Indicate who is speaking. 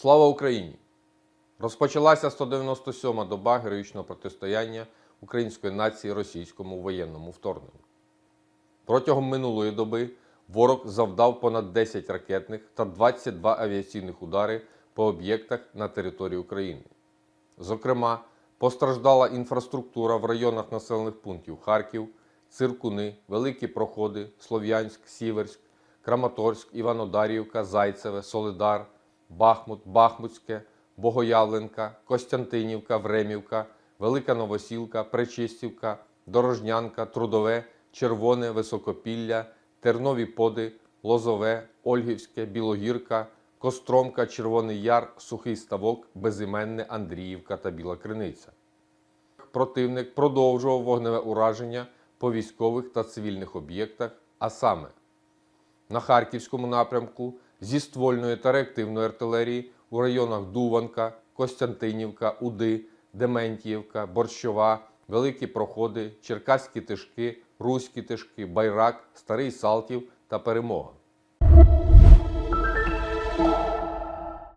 Speaker 1: Слава Україні! Розпочалася 197-ма доба героїчного протистояння української нації російському воєнному вторгненню. Протягом минулої доби ворог завдав понад 10 ракетних та 22 авіаційних удари по об'єктах на території України. Зокрема, постраждала інфраструктура в районах населених пунктів Харків, Циркуни, Великі Проходи, Слов'янськ, Сіверськ, Краматорськ, Іванодарівка, Зайцеве, Солидар, Бахмут, Бахмутське, Богоявленка, Костянтинівка, Времівка, Велика Новосілка, Пречистівка, Дорожнянка, Трудове, Червоне, Високопілля, Тернові Поди, Лозове, Ольгівське, Білогірка, Костромка, Червоний Яр, Сухий Ставок, Безіменне, Андріївка та Біла Криниця. Противник продовжував вогневе ураження по військових та цивільних об'єктах, а саме на Харківському напрямку зі ствольної та реактивної артилерії у районах Дуванка, Костянтинівка, Уди, Дементіївка, Борщова, Великі Проходи, Черкаські Тишки, Руські Тишки, Байрак, Старий Салтів та Перемога.